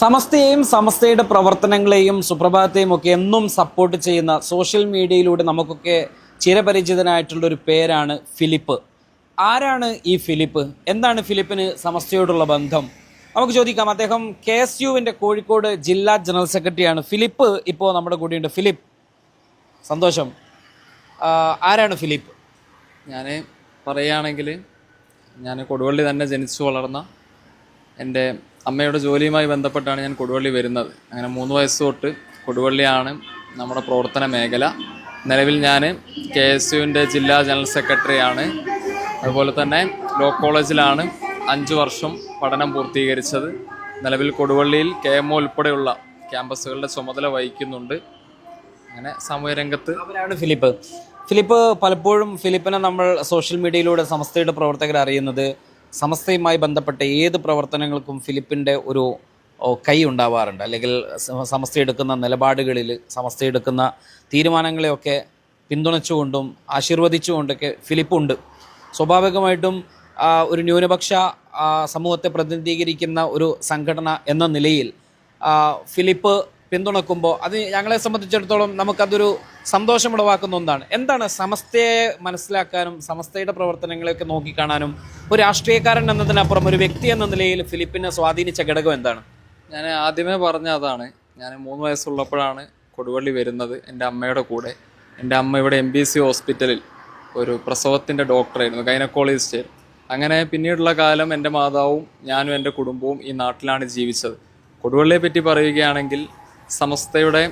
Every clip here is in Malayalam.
സമസ്തയെയും സമസ്തയുടെ പ്രവർത്തനങ്ങളെയും സുപ്രഭാതത്തെയും ഒക്കെ എന്നും സപ്പോർട്ട് ചെയ്യുന്ന സോഷ്യൽ മീഡിയയിലൂടെ നമുക്കൊക്കെ ചിരപരിചിതനായിട്ടുള്ള ഒരു പേരാണ് ഫിലിപ്പ്. ആരാണ് ഈ ഫിലിപ്പ്? എന്താണ് ഫിലിപ്പിന് സമസ്തയോടുള്ള ബന്ധം? നമുക്ക് ചോദിക്കാം. അദ്ദേഹം കെ എസ് യുവിന്റെ കോഴിക്കോട് ജില്ലാ ജനറൽ സെക്രട്ടറിയാണ് ഫിലിപ്പ് ഇപ്പോൾ നമ്മുടെ കൂടെയുണ്ട്. ഫിലിപ്പ് സന്തോഷം. ആരാണ് ഫിലിപ്പ്? ഞാൻ പറയുകയാണെങ്കിൽ ഞാൻ കൊടുവള്ളി തന്നെ ജനിച്ചു വളർന്ന എന്റെ അമ്മയുടെ ജോലിയുമായി ബന്ധപ്പെട്ടാണ് ഞാൻ കൊടുവള്ളി വരുന്നത്. അങ്ങനെ മൂന്ന് വയസ്സ് തൊട്ട് കൊടുവള്ളിയാണ് നമ്മുടെ പ്രവർത്തന മേഖല. നിലവിൽ ഞാൻ കെ എസ് യുവിന്റെ ജില്ലാ ജനറൽ സെക്രട്ടറിയാണ്. അതുപോലെ തന്നെ ലോ കോളേജിലാണ് അഞ്ച് വർഷം പഠനം പൂർത്തീകരിച്ചത്. നിലവിൽ കൊടുവള്ളിയിൽ കെ എം ഒ ഉൾപ്പെടെയുള്ള ക്യാമ്പസുകളുടെ ചുമതല വഹിക്കുന്നുണ്ട്. അങ്ങനെ സാമൂഹ്യ രംഗത്ത് അവരാണ് ഫിലിപ്പ്. ഫിലിപ്പ് പലപ്പോഴും ഫിലിപ്പിനെ നമ്മൾ സോഷ്യൽ മീഡിയയിലൂടെ സമസ്തയുടെ പ്രവർത്തകർ അറിയുന്നത് സമസ്തയുമായി ബന്ധപ്പെട്ട ഏത് പ്രവർത്തനങ്ങൾക്കും ഫിലിപ്പിന്റെ ഒരു കൈ ഉണ്ടാവാറുണ്ട്. അല്ലെങ്കിൽ സമസ്ത എടുക്കുന്ന നിലപാടുകളിൽ സമസ്ത എടുക്കുന്ന തീരുമാനങ്ങളെയൊക്കെ പിന്തുണച്ചുകൊണ്ടും ആശീർവദിച്ചുകൊണ്ടൊക്കെ ഫിലിപ്പുണ്ട്. സ്വാഭാവികമായിട്ടും ഒരു ന്യൂനപക്ഷ സമൂഹത്തെ പ്രതിനിധീകരിക്കുന്ന ഒരു സംഘടന എന്ന നിലയിൽ ഫിലിപ്പ് പിന്തുണക്കുമ്പോൾ അത് ഞങ്ങളെ സംബന്ധിച്ചിടത്തോളം നമുക്കതൊരു സന്തോഷമുളവാക്കുന്ന ഒന്നാണ്. എന്താണ് സമസ്തയെ മനസ്സിലാക്കാനും സമസ്തയുടെ പ്രവർത്തനങ്ങളെയൊക്കെ നോക്കിക്കാണാനും ഒരു രാഷ്ട്രീയക്കാരൻ എന്നതിനപ്പുറം ഒരു വ്യക്തി എന്ന നിലയിൽ ഫിലിപ്പിനെ സ്വാധീനിച്ച ഘടകം എന്താണ്? ഞാൻ ആദ്യമേ പറഞ്ഞ അതാണ്. ഞാൻ മൂന്ന് വയസ്സുള്ളപ്പോഴാണ് കൊടുവള്ളി വരുന്നത് എന്റെ അമ്മയുടെ കൂടെ. എന്റെ അമ്മ ഇവിടെ എം ബി സി ഹോസ്പിറ്റലിൽ ഒരു പ്രസവത്തിന്റെ ഡോക്ടറായിരുന്നു ഗൈനക്കോളജിസ്റ്റ് അങ്ങനെ പിന്നീടുള്ള കാലം എന്റെ മാതാവും ഞാനും എന്റെ കുടുംബവും ഈ നാട്ടിലാണ് ജീവിച്ചത്. കൊടുവള്ളിയെ പറ്റി പറയുകയാണെങ്കിൽ സമസ്തയുടെ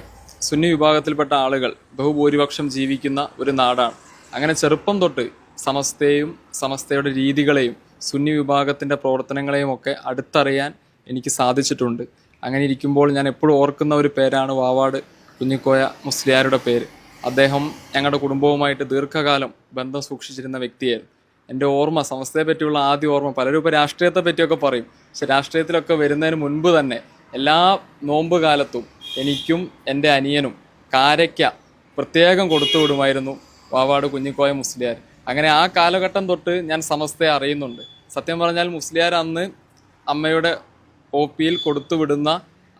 സുന്നി വിഭാഗത്തിൽപ്പെട്ട ആളുകൾ ബഹുഭൂരിപക്ഷം ജീവിക്കുന്ന ഒരു നാടാണ്. അങ്ങനെ ചെറുപ്പം തൊട്ട് സമസ്തയും സമസ്തയുടെ രീതികളെയും സുന്നി വിഭാഗത്തിന്റെ പ്രവർത്തനങ്ങളെയും ഒക്കെ അടുത്തറിയാൻ എനിക്ക് സാധിച്ചിട്ടുണ്ട്. അങ്ങനെ ഇരിക്കുമ്പോൾ ഞാൻ എപ്പോഴും ഓർക്കുന്ന ഒരു പേരാണ് വാവാട് കുഞ്ഞിക്കോയ മുസ്ലിയാരുടെ പേര്. അദ്ദേഹം ഞങ്ങളുടെ കുടുംബവുമായിട്ട് ദീർഘകാലം ബന്ധം സൂക്ഷിച്ചിരുന്ന വ്യക്തിയായിരുന്നു. എന്റെ ഓർമ്മ സമസ്തയെ പറ്റിയുള്ള ആദ്യ ഓർമ്മ പലരും ഇപ്പോൾ രാഷ്ട്രീയത്തെ പറ്റിയൊക്കെ പറയും. പക്ഷെ രാഷ്ട്രീയത്തിലൊക്കെ വരുന്നതിന് മുൻപ് തന്നെ എല്ലാ നോമ്പ് കാലത്തും എനിക്കും എന്റെ അനിയനും കാരയ്ക്ക പ്രത്യേകം കൊടുത്തു വിടുമായിരുന്നു വാവാട് കുഞ്ഞിക്കോയ മുസ്ലിയാർ. അങ്ങനെ ആ കാലഘട്ടം തൊട്ട് ഞാൻ സമസ്തയെ അറിയുന്നുണ്ട്. സത്യം പറഞ്ഞാൽ മുസ്ലിയാർ അന്ന് അമ്മയുടെ ഒ പിയിൽ കൊടുത്തുവിടുന്ന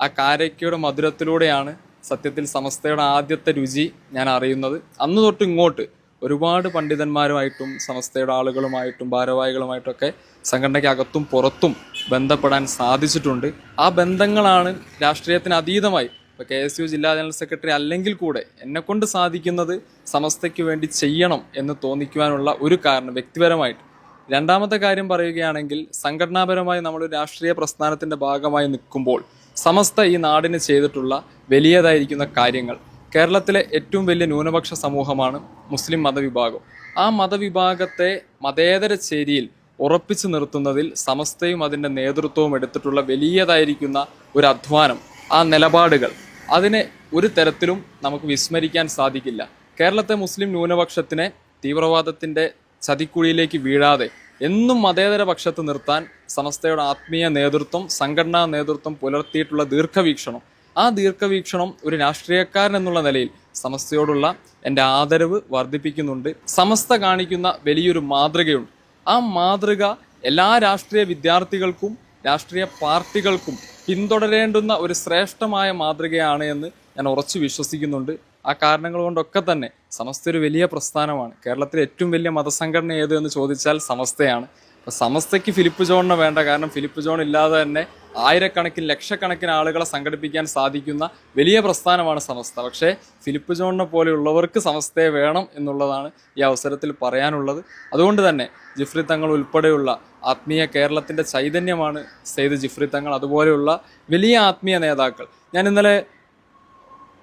ആ കാരയ്ക്കയുടെ മധുരത്തിലൂടെയാണ് സത്യത്തിൽ സമസ്തയുടെ ആദ്യത്തെ രുചി ഞാൻ അറിയുന്നത്. അന്ന് തൊട്ട് ഇങ്ങോട്ട് ഒരുപാട് പണ്ഡിതന്മാരുമായിട്ടും സമസ്തയുടെ ആളുകളുമായിട്ടും ഭാരവാഹികളുമായിട്ടൊക്കെ സംഘടനയ്ക്കകത്തും പുറത്തും ബന്ധപ്പെടാൻ സാധിച്ചിട്ടുണ്ട്. ആ ബന്ധങ്ങളാണ് രാഷ്ട്രീയത്തിന് അതീതമായി ഇപ്പോൾ കെ എസ് യു ജില്ലാ ജനറൽ സെക്രട്ടറി അല്ലെങ്കിൽ കൂടെ എന്നെക്കൊണ്ട് സാധിക്കുന്നത് സമസ്തയ്ക്ക് വേണ്ടി ചെയ്യണം എന്ന് തോന്നിക്കുവാനുള്ള ഒരു കാരണം വ്യക്തിപരമായിട്ട്. രണ്ടാമത്തെ കാര്യം പറയുകയാണെങ്കിൽ സംഘടനാപരമായി നമ്മൾ രാഷ്ട്രീയ പ്രസ്ഥാനത്തിന്റെ ഭാഗമായി നിൽക്കുമ്പോൾ സമസ്ത ഈ നാടിന് ചെയ്തിട്ടുള്ള വലിയതായിരിക്കുന്ന കാര്യങ്ങൾ കേരളത്തിലെ ഏറ്റവും വലിയ ന്യൂനപക്ഷ സമൂഹമാണ് മുസ്ലിം മതവിഭാഗം. ആ മതവിഭാഗത്തെ മതേതര ചേരിയിൽ ഉറപ്പിച്ചു നിർത്തുന്നതിൽ സമസ്തയും അതിന്റെ നേതൃത്വവും എടുത്തിട്ടുള്ള വലിയതായിരിക്കുന്ന ഒരു അധ്വാനം ആ നിലപാടുകൾ അതിനെ ഒരു തരത്തിലും നമുക്ക് വിസ്മരിക്കാൻ സാധിക്കില്ല. കേരളത്തെ മുസ്ലിം ന്യൂനപക്ഷത്തിനെ തീവ്രവാദത്തിന്റെ ചതിക്കുഴിയിലേക്ക് വീഴാതെ എന്നും മതേതര പക്ഷത്ത് നിർത്താൻ സമസ്തയുടെ ആത്മീയ നേതൃത്വം സംഘടനാ നേതൃത്വം പുലർത്തിയിട്ടുള്ള ദീർഘവീക്ഷണം. ആ ദീർഘവീക്ഷണം ഒരു രാഷ്ട്രീയക്കാരൻ എന്നുള്ള നിലയിൽ സമസ്തയോടുള്ള എന്റെ ആദരവ് വർദ്ധിപ്പിക്കുന്നുണ്ട്. സമസ്ത കാണിക്കുന്ന വലിയൊരു മാതൃകയുണ്ട്. ആ മാതൃക എല്ലാ രാഷ്ട്രീയ വിദ്യാർത്ഥികൾക്കും രാഷ്ട്രീയ പാർട്ടികൾക്കും പിന്തുടരേണ്ടുന്ന ഒരു ശ്രേഷ്ഠമായ മാതൃകയാണ് എന്ന് ഞാൻ ഉറച്ചു വിശ്വസിക്കുന്നുണ്ട്. ആ കാരണങ്ങൾ കൊണ്ടൊക്കെ തന്നെ സമസ്ത ഒരു വലിയ പ്രസ്ഥാനമാണ്. കേരളത്തിലെ ഏറ്റവും വലിയ മതസംഘടന ഏത് എന്ന് ചോദിച്ചാൽ സമസ്തയാണ്. അപ്പോൾ സമസ്തയ്ക്ക് ഫിലിപ്പ് ജോണിനെ വേണ്ട. കാരണം ഫിലിപ്പ് ജോൺ ഇല്ലാതെ തന്നെ ആയിരക്കണക്കിന് ലക്ഷക്കണക്കിന് ആളുകളെ സംഘടിപ്പിക്കാൻ സാധിക്കുന്ന വലിയ പ്രസ്ഥാനമാണ് സമസ്ത. പക്ഷേ ഫിലിപ്പ് ജോണിനെ പോലെയുള്ളവർക്ക് സമസ്തയെ വേണം എന്നുള്ളതാണ് ഈ അവസരത്തിൽ പറയാനുള്ളത്. അതുകൊണ്ട് തന്നെ ജിഫ്രി തങ്ങൾ ഉൾപ്പെടെയുള്ള ആത്മീയ കേരളത്തിന്റെ ചൈതന്യമാണ് സെയ്ദ് ജിഫ്രി തങ്ങൾ. അതുപോലെയുള്ള വലിയ ആത്മീയ നേതാക്കൾ. ഞാൻ ഇന്നലെ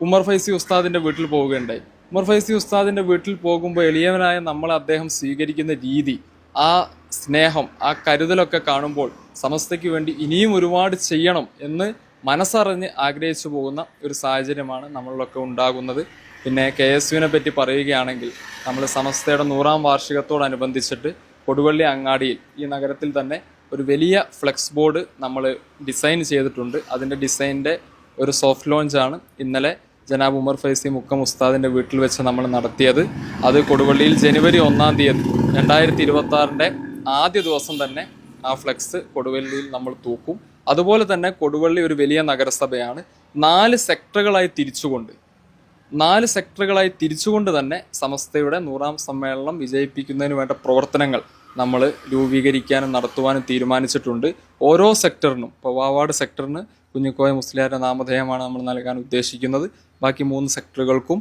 ഉമർ ഫൈസി ഉസ്താദിന്റെ വീട്ടിൽ പോവുകയുണ്ടായി. ഉമർ ഫൈസി ഉസ്താദിന്റെ വീട്ടിൽ പോകുമ്പോൾ എളിയവനായ നമ്മളെ അദ്ദേഹം സ്വീകരിക്കുന്ന രീതി ആ സ്നേഹം ആ കരുതലൊക്കെ കാണുമ്പോൾ സമസ്തയ്ക്ക് വേണ്ടി ഇനിയും ഒരുപാട് ചെയ്യണം എന്ന് മനസ്സറിഞ്ഞ് ആഗ്രഹിച്ചു പോകുന്ന ഒരു സാഹചര്യമാണ് നമ്മളിലൊക്കെ ഉണ്ടാകുന്നത്. പിന്നെ കെ എസ് യുവിനെ പറ്റി പറയുകയാണെങ്കിൽ നമ്മൾ സമസ്തയുടെ നൂറാം വാർഷികത്തോടനുബന്ധിച്ചിട്ട് കൊടുവള്ളി അങ്ങാടിയിൽ ഈ നഗരത്തിൽ തന്നെ ഒരു വലിയ ഫ്ലെക്സ് ബോർഡ് നമ്മൾ ഡിസൈൻ ചെയ്തിട്ടുണ്ട്. അതിന്റെ ഡിസൈനിന്റെ ഒരു സോഫ്റ്റ് ലോഞ്ചാണ് ഇന്നലെ ജനാബ് ഉമർ ഫൈസി മുക്കം ഉസ്താദിന്റെ വീട്ടിൽ വെച്ച് നമ്മൾ നടത്തിയത്. അത് കൊടുവള്ളിയിൽ ജനുവരി ഒന്നാം തീയതി രണ്ടായിരത്തി ഇരുപത്തി ആദ്യ ദിവസം തന്നെ ആ ഫ്ലെക്സ് കൊടുവള്ളിയിൽ നമ്മൾ തൂക്കും. അതുപോലെ തന്നെ കൊടുവള്ളി ഒരു വലിയ നഗരസഭയാണ്. നാല് സെക്ടറുകളായി തിരിച്ചുകൊണ്ട് നാല് സെക്ടറുകളായി തിരിച്ചുകൊണ്ട് തന്നെ സമസ്തയുടെ നൂറാം സമ്മേളനം വിജയിപ്പിക്കുന്നതിന് വേണ്ട പ്രവർത്തനങ്ങൾ നമ്മൾ രൂപീകരിക്കാനും നടത്തുവാനും തീരുമാനിച്ചിട്ടുണ്ട്. ഓരോ സെക്ടറിനും ഇപ്പോൾ വാവാട് സെക്ടറിന് കുഞ്ഞിക്കോയ മുസ്ലിയാരുടെ നാമധേയമാണ് നമ്മൾ നൽകാൻ ഉദ്ദേശിക്കുന്നത്. ബാക്കി മൂന്ന് സെക്ടറുകൾക്കും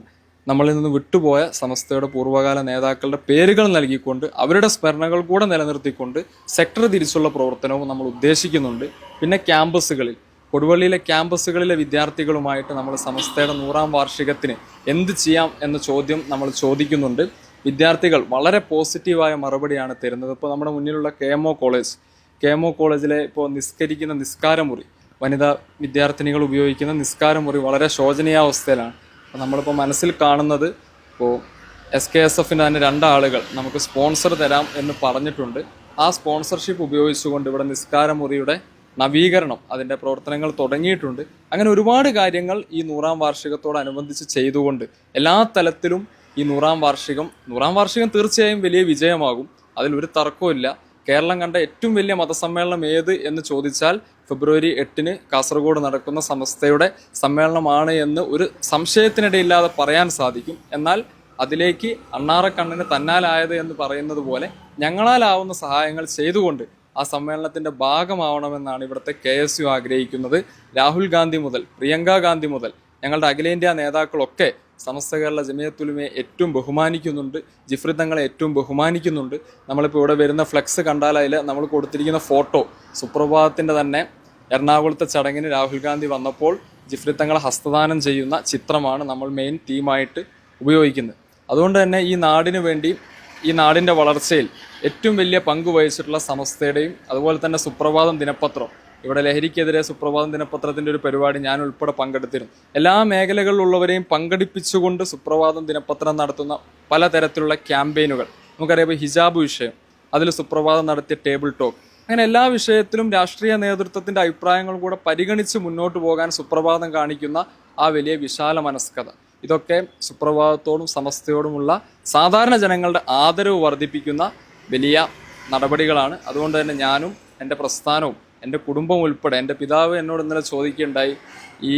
നമ്മളിൽ നിന്ന് വിട്ടുപോയ സമസ്തയുടെ പൂർവകാല നേതാക്കളുടെ പേരുകൾ നൽകിക്കൊണ്ട് അവരുടെ സ്മരണകൾ കൂടെ നിലനിർത്തിക്കൊണ്ട് സെക്ടർ തിരിച്ചുള്ള പ്രവർത്തനവും നമ്മൾ ഉദ്ദേശിക്കുന്നുണ്ട്. പിന്നെ ക്യാമ്പസുകളിൽ. കൊടുവള്ളിയിലെ ക്യാമ്പസുകളിലെ വിദ്യാർത്ഥികളുമായിട്ട് നമ്മൾ സമസ്തയുടെ നൂറാം വാർഷികത്തിന് എന്ത് ചെയ്യാം എന്ന ചോദ്യം നമ്മൾ ചോദിക്കുന്നുണ്ട്. വിദ്യാർത്ഥികൾ വളരെ പോസിറ്റീവായ മറുപടിയാണ് തരുന്നത്. ഇപ്പോൾ നമ്മുടെ മുന്നിലുള്ള K M O college. K M O കോളേജിലെ ഇപ്പോൾ നിസ്കരിക്കുന്ന നിസ്കാരമുറി. വനിതാ വിദ്യാർത്ഥിനികൾ ഉപയോഗിക്കുന്ന നിസ്കാരമുറി വളരെ ശോചനീയാവസ്ഥയിലാണ്. അപ്പോൾ നമ്മളിപ്പോൾ മനസ്സിൽ കാണുന്നത് ഇപ്പോൾ എസ് കെ എസ് എഫിന്റെ തന്നെ രണ്ടാളുകൾ നമുക്ക് സ്പോൺസർ തരാം എന്ന് പറഞ്ഞിട്ടുണ്ട്. ആ സ്പോൺസർഷിപ്പ് ഉപയോഗിച്ചുകൊണ്ട് ഇവിടെ നിസ്കാരമുറിയുടെ നവീകരണം അതിന്റെ പ്രവർത്തനങ്ങൾ തുടങ്ങിയിട്ടുണ്ട്. അങ്ങനെ ഒരുപാട് കാര്യങ്ങൾ ഈ നൂറാം വാർഷികത്തോടനുബന്ധിച്ച് ചെയ്തുകൊണ്ട് എല്ലാ തലത്തിലും ഈ നൂറാം വാർഷികം നൂറാം വാർഷികം തീർച്ചയായും വലിയ വിജയമാകും. അതിൽ ഒരു തർക്കവുമില്ല. കേരളം കണ്ട ഏറ്റവും വലിയ മതസമ്മേളനം ഏത് എന്ന് ചോദിച്ചാൽ ഫെബ്രുവരി എട്ടിന് കാസർഗോഡ് നടക്കുന്ന സമസ്തയുടെ സമ്മേളനമാണ് എന്ന് ഒരു സംശയത്തിനിടയില്ലാതെ പറയാൻ സാധിക്കും. എന്നാൽ അതിലേക്ക് അണ്ണാറക്കണ്ണിന് തന്നാലായത് എന്ന് പറയുന്നത് പോലെ ഞങ്ങളാലാവുന്ന സഹായങ്ങൾ ചെയ്തുകൊണ്ട് ആ സമ്മേളനത്തിന്റെ ഭാഗമാവണമെന്നാണ് ഇവിടുത്തെ കെ എസ് യു ആഗ്രഹിക്കുന്നത്. രാഹുൽ ഗാന്ധി മുതൽ പ്രിയങ്ക ഗാന്ധി മുതൽ ഞങ്ങളുടെ അഖിലേന്ത്യാ നേതാക്കളൊക്കെ സമസ്ത കേരള ജമിയത്തുലുമയെ ഏറ്റവും ബഹുമാനിക്കുന്നുണ്ട് ജിഫ്രി തങ്ങളെ ഏറ്റവും ബഹുമാനിക്കുന്നുണ്ട്. നമ്മളിപ്പോൾ ഇവിടെ വരുന്ന ഫ്ലെക്സ് കണ്ടാൽ അതിൽ നമ്മൾ കൊടുത്തിരിക്കുന്ന ഫോട്ടോ സുപ്രഭാതത്തിന്റെ തന്നെ എറണാകുളത്തെ ചടങ്ങിന് രാഹുൽ ഗാന്ധി വന്നപ്പോൾ ജിഫ്രി തങ്ങളെ ഹസ്തദാനം ചെയ്യുന്ന ചിത്രമാണ് നമ്മൾ മെയിൻ തീമായിട്ട് ഉപയോഗിക്കുന്നത്. അതുകൊണ്ട് തന്നെ ഈ നാടിനു വേണ്ടി ഈ നാടിന്റെ വളർച്ചയിൽ ഏറ്റവും വലിയ പങ്ക് വഹിച്ചിട്ടുള്ള സമസ്തയുടെയും അതുപോലെ തന്നെ സുപ്രഭാതം ദിനപത്രം ഇവിടെ ലഹരിക്കെതിരെ സുപ്രഭാതം ദിനപത്രത്തിന്റെ ഒരു പരിപാടി ഞാൻ ഉൾപ്പെടെ പങ്കെടുത്തിരുന്നു. എല്ലാ മേഖലകളിലുള്ളവരെയും പങ്കെടുപ്പിച്ചുകൊണ്ട് സുപ്രഭാതം ദിനപത്രം നടത്തുന്ന പലതരത്തിലുള്ള ക്യാമ്പയിനുകൾ. നമുക്കറിയാം ഹിജാബ് വിഷയം അതിൽ സുപ്രഭാതം നടത്തിയ ടേബിൾ ടോക്ക്. അങ്ങനെ എല്ലാ വിഷയത്തിലും രാഷ്ട്രീയ നേതൃത്വത്തിന്റെ അഭിപ്രായങ്ങൾ കൂടെ പരിഗണിച്ച് മുന്നോട്ട് പോകാൻ സുപ്രഭാതം കാണിക്കുന്ന ആ വലിയ വിശാല മനസ്കത ഇതൊക്കെ സുപ്രഭാതത്തോടും സമസ്തയോടുമുള്ള സാധാരണ ജനങ്ങളുടെ ആദരവ് വർദ്ധിപ്പിക്കുന്ന വലിയ നടപടികളാണ്. അതുകൊണ്ട് തന്നെ ഞാനും എന്റെ പ്രസ്ഥാനവും എന്റെ കുടുംബം ഉൾപ്പെടെ എന്റെ പിതാവ് എന്നോട് ഇന്നലെ ചോദിക്കുകയുണ്ടായി ഈ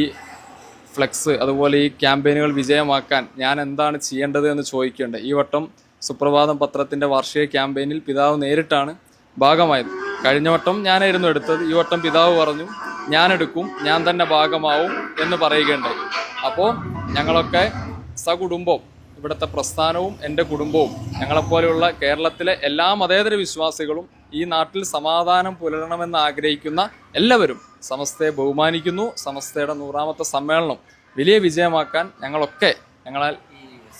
ഫ്ലെക്സ് അതുപോലെ ഈ ക്യാമ്പയിനുകൾ വിജയമാക്കാൻ ഞാൻ എന്താണ് ചെയ്യേണ്ടത് എന്ന് ചോദിക്കേണ്ടത് ഈ വട്ടം സുപ്രഭാതം പത്രത്തിന്റെ വാർഷിക ക്യാമ്പയിനിൽ പിതാവ് നേരിട്ടാണ് ഭാഗമായത്. കഴിഞ്ഞ വട്ടം ഞാനായിരുന്നു എടുത്തത് ഈ വട്ടം പിതാവ് പറഞ്ഞു ഞാൻ എടുക്കും ഞാൻ തന്നെ ഭാഗമാവും എന്ന് പറയുകയുണ്ടായി. അപ്പോൾ ഞങ്ങളൊക്കെ സകുടുംബം ഇവിടുത്തെ പ്രസ്ഥാനവും എന്റെ കുടുംബവും ഞങ്ങളെപ്പോലെയുള്ള കേരളത്തിലെ എല്ലാ മതേതര വിശ്വാസികളും ഈ നാട്ടിൽ സമാധാനം പുലരണമെന്ന് ആഗ്രഹിക്കുന്ന എല്ലാവരും സമസ്തയെ ബഹുമാനിക്കുന്നു. സമസ്തയുടെ നൂറാമത്തെ സമ്മേളനം വലിയ വിജയമാക്കാൻ ഞങ്ങളൊക്കെ ഞങ്ങളാൽ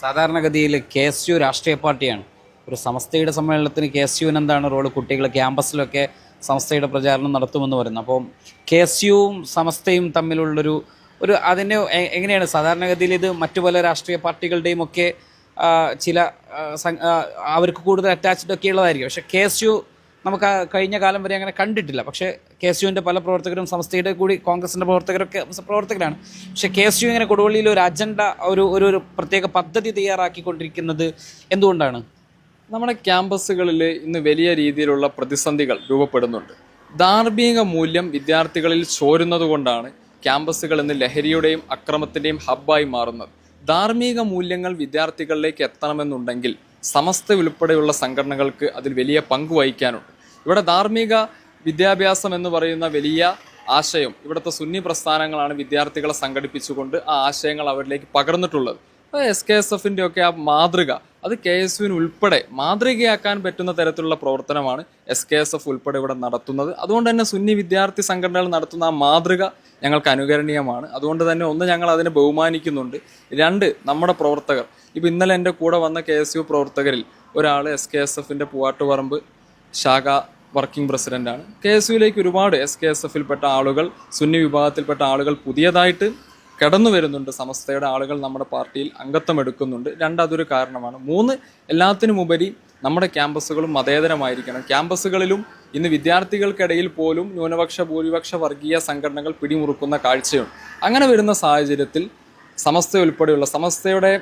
സാധാരണഗതിയിൽ കെ എസ് യു രാഷ്ട്രീയ പാർട്ടിയാണ്. ഒരു സമസ്തയുടെ സമ്മേളനത്തിന് കെ എസ് യുവിന് എന്താണ് റോൾ? കുട്ടികൾ ക്യാമ്പസിലൊക്കെ സമസ്തയുടെ പ്രചാരണം നടത്തുമെന്ന് പറയുന്നത്. അപ്പം കെ എസ് യുവും സമസ്തയും തമ്മിലുള്ളൊരു ഒരു അതിന്റെ എങ്ങനെയാണ് സാധാരണഗതിയിൽ ഇത് മറ്റു പല രാഷ്ട്രീയ പാർട്ടികളുടെയും ഒക്കെ ചില അവർക്ക് കൂടുതൽ അറ്റാച്ച്ഡ് ഒക്കെ ഉള്ളതായിരിക്കും. പക്ഷേ കെ എസ് യു നമുക്ക് കഴിഞ്ഞ കാലം വരെ അങ്ങനെ കണ്ടിട്ടില്ല. പക്ഷേ കെ എസ് യുവിന്റെ പല പ്രവർത്തകരും സംസ്ഥയുടെ കൂടി കോൺഗ്രസിന്റെ പ്രവർത്തകരൊക്കെ പ്രവർത്തകരാണ്. പക്ഷേ കെ എസ് യു ഇങ്ങനെ കൊടുവള്ളിയിൽ ഒരു അജണ്ട ഒരു ഒരു ഒരു പ്രത്യേക പദ്ധതി തയ്യാറാക്കിക്കൊണ്ടിരിക്കുന്നത് എന്തുകൊണ്ടാണ്? നമ്മുടെ ക്യാമ്പസുകളിൽ ഇന്ന് വലിയ രീതിയിലുള്ള പ്രതിസന്ധികൾ രൂപപ്പെടുന്നുണ്ട്. ധാർമ്മിക മൂല്യം വിദ്യാർത്ഥികളിൽ ചോരുന്നത് കൊണ്ടാണ് ക്യാമ്പസുകൾ ഇന്ന് ലഹരിയുടെയും അക്രമത്തിന്റെയും ഹബ്ബായി മാറുന്നത്. ധാർമ്മിക മൂല്യങ്ങൾ വിദ്യാർത്ഥികളിലേക്ക് എത്തണമെന്നുണ്ടെങ്കിൽ സമസ്ത ഉൾപ്പെടെയുള്ള സംഘടനകൾക്ക് അതിൽ വലിയ പങ്ക് വഹിക്കാനുണ്ട്. ഇവിടെ ധാർമ്മിക വിദ്യാഭ്യാസം എന്ന് പറയുന്ന വലിയ ആശയം ഇവിടുത്തെ സുന്നി പ്രസ്ഥാനങ്ങളാണ് വിദ്യാർത്ഥികളെ സംഘടിപ്പിച്ചുകൊണ്ട് ആ ആശയങ്ങൾ അവരിലേക്ക് പകർന്നിട്ടുള്ളത്. എസ് കെ എസ് എഫിന്റെ ഒക്കെ ആ മാതൃക അത് കെ എസ് യുവിന് ഉൾപ്പെടെ മാതൃകയാക്കാൻ പറ്റുന്ന തരത്തിലുള്ള പ്രവർത്തനമാണ് എസ് കെ എസ് എഫ് ഉൾപ്പെടെ ഇവിടെ നടത്തുന്നത്. അതുകൊണ്ട് തന്നെ സുന്നി വിദ്യാർത്ഥി സംഘടനകൾ നടത്തുന്ന ആ മാതൃക ഞങ്ങൾക്ക് അനുകരണീയമാണ്. അതുകൊണ്ട് തന്നെ ഒന്ന് ഞങ്ങൾ അതിനെ ബഹുമാനിക്കുന്നുണ്ട്. രണ്ട് നമ്മുടെ പ്രവർത്തകർ. ഇപ്പം ഇന്നലെ എന്റെ കൂടെ വന്ന കെ എസ് യു പ്രവർത്തകരിൽ ഒരാൾ എസ് കെ എസ് എഫിന്റെ പൂവാട്ടുപറമ്പ് ശാഖ വർക്കിംഗ് പ്രസിഡന്റാണ് കെ എസ് യുയിലേക്ക് ഒരുപാട് എസ് കെ എസ് എഫിൽപ്പെട്ട ആളുകൾ സുന്നി വിഭാഗത്തിൽപ്പെട്ട ആളുകൾ പുതിയതായിട്ട് കടന്നു വരുന്നുണ്ട് സമസ്തയുടെ ആളുകൾ നമ്മുടെ പാർട്ടിയിൽ അംഗത്വം എടുക്കുന്നുണ്ട്. രണ്ട് അതൊരു കാരണമാണ്. മൂന്ന് എല്ലാത്തിനുമുപരി നമ്മുടെ ക്യാമ്പസുകളും മതേതരമായിരിക്കണം. ക്യാമ്പസുകളിലും ഇന്ന് വിദ്യാർത്ഥികൾക്കിടയിൽ പോലും ന്യൂനപക്ഷ ഭൂരിപക്ഷ വർഗീയ സംഘടനകൾ പിടിമുറുക്കുന്ന കാഴ്ചയുണ്ട്. അങ്ങനെ വരുന്ന സാഹചര്യത്തിൽ സമസ്ത ഉൾപ്പെടെയുള്ള സമസ്തയുടെ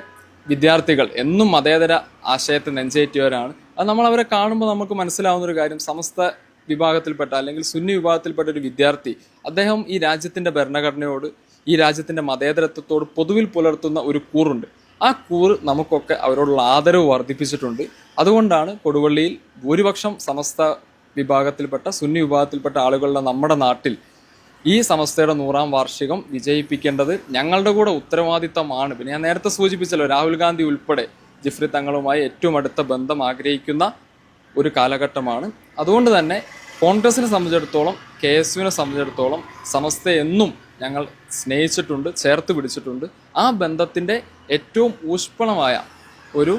വിദ്യാർത്ഥികൾ എന്നും മതേതര ആശയത്തെ നെഞ്ചേറ്റിയവരാണ്. അത് നമ്മൾ അവരെ കാണുമ്പോൾ നമുക്ക് മനസ്സിലാവുന്ന ഒരു കാര്യം. സമസ്ത വിഭാഗത്തിൽപ്പെട്ട അല്ലെങ്കിൽ സുന്നി വിഭാഗത്തിൽപ്പെട്ട ഒരു വിദ്യാർത്ഥി അദ്ദേഹം ഈ രാജ്യത്തിന്റെ ഭരണഘടനയോട് ഈ രാജ്യത്തിന്റെ മതേതരത്വത്തോട് പൊതുവിൽ പുലർത്തുന്ന ഒരു കൂറുണ്ട്. ആ കൂറ് നമുക്കൊക്കെ അവരോടുള്ള ആദരവ് വർദ്ധിപ്പിച്ചിട്ടുണ്ട്. അതുകൊണ്ടാണ് കൊടുവള്ളിയിൽ ഭൂരിപക്ഷം സമസ്ത വിഭാഗത്തിൽപ്പെട്ട സുന്നി വിഭാഗത്തിൽപ്പെട്ട ആളുകളുടെ നമ്മുടെ നാട്ടിൽ ഈ സമസ്തയുടെ നൂറാം വാർഷികം വിജയിപ്പിക്കേണ്ടത് ഞങ്ങളുടെ കൂടെ ഉത്തരവാദിത്തമാണ്. പിന്നെ ഞാൻ നേരത്തെ സൂചിപ്പിച്ചല്ലോ രാഹുൽ ഗാന്ധി ഉൾപ്പെടെ ജിഫ്രി തങ്ങളുമായി ഏറ്റവും അടുത്ത ബന്ധം ആഗ്രഹിക്കുന്ന ഒരു കാലഘട്ടമാണ്. അതുകൊണ്ട് തന്നെ കോൺഗ്രസിനെ സംബന്ധിച്ചിടത്തോളം കെ എസ് യുവിനെ സംബന്ധിച്ചിടത്തോളം സമസ്ത എന്നും ഞങ്ങൾ സ്നേഹിച്ചിട്ടുണ്ട് ചേർത്ത് പിടിച്ചിട്ടുണ്ട്. ആ ബന്ധത്തിന്റെ ഏറ്റവും ഊഷ്മളമായ ഒരു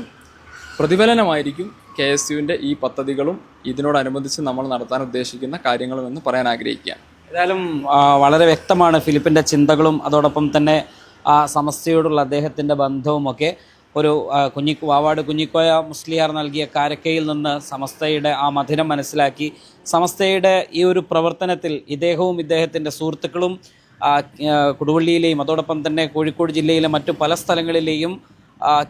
പ്രതിഫലനമായിരിക്കും കെ എസ് യുവിന്റെ ഈ പദ്ധതികളും ഇതിനോടനുബന്ധിച്ച് നമ്മൾ നടത്താൻ ഉദ്ദേശിക്കുന്ന കാര്യങ്ങളും എന്ന് പറയാൻ ആഗ്രഹിക്കുക ഏതായാലും വളരെ വ്യക്തമാണ് ഫിലിപ്പിന്റെ ചിന്തകളും അതോടൊപ്പം തന്നെ ആ സമസ്തയോടുള്ള അദ്ദേഹത്തിന്റെ ബന്ധവുമൊക്കെ. ഒരു കുഞ്ഞി വാവാട് കുഞ്ഞിക്കോയ മുസ്ലിയാർ നൽകിയ കാരക്കയിൽ നിന്ന് സമസ്തയുടെ ആ മധുരം മനസ്സിലാക്കി. സമസ്തയുടെ ഈ ഒരു പ്രവർത്തനത്തിൽ ഇദ്ദേഹവും ഇദ്ദേഹത്തിന്റെ സുഹൃത്തുക്കളും കൊടുവള്ളിയിലെയും അതോടൊപ്പം തന്നെ കോഴിക്കോട് ജില്ലയിലെ മറ്റു പല സ്ഥലങ്ങളിലെയും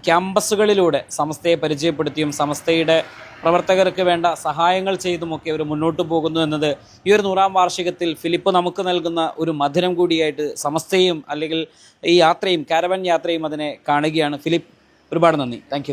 ക്യാമ്പസുകളിലൂടെ സമസ്തയെ പരിചയപ്പെടുത്തിയും സമസ്തയുടെ പ്രവർത്തകർക്ക് വേണ്ട സഹായങ്ങൾ ചെയ്തുമൊക്കെ അവർ മുന്നോട്ട് പോകുന്നു എന്നത് ഈ ഒരു നൂറാം വാർഷികത്തിൽ ഫിലിപ്പ് നമുക്ക് നൽകുന്ന ഒരു മധുരം കൂടിയായിട്ട് സമസ്തയും അല്ലെങ്കിൽ ഈ യാത്രയും കാരവൻ യാത്രയും അതിനെ കാണുകയാണ്. ഫിലിപ്പ് ഒരുപാട് നന്ദി. താങ്ക്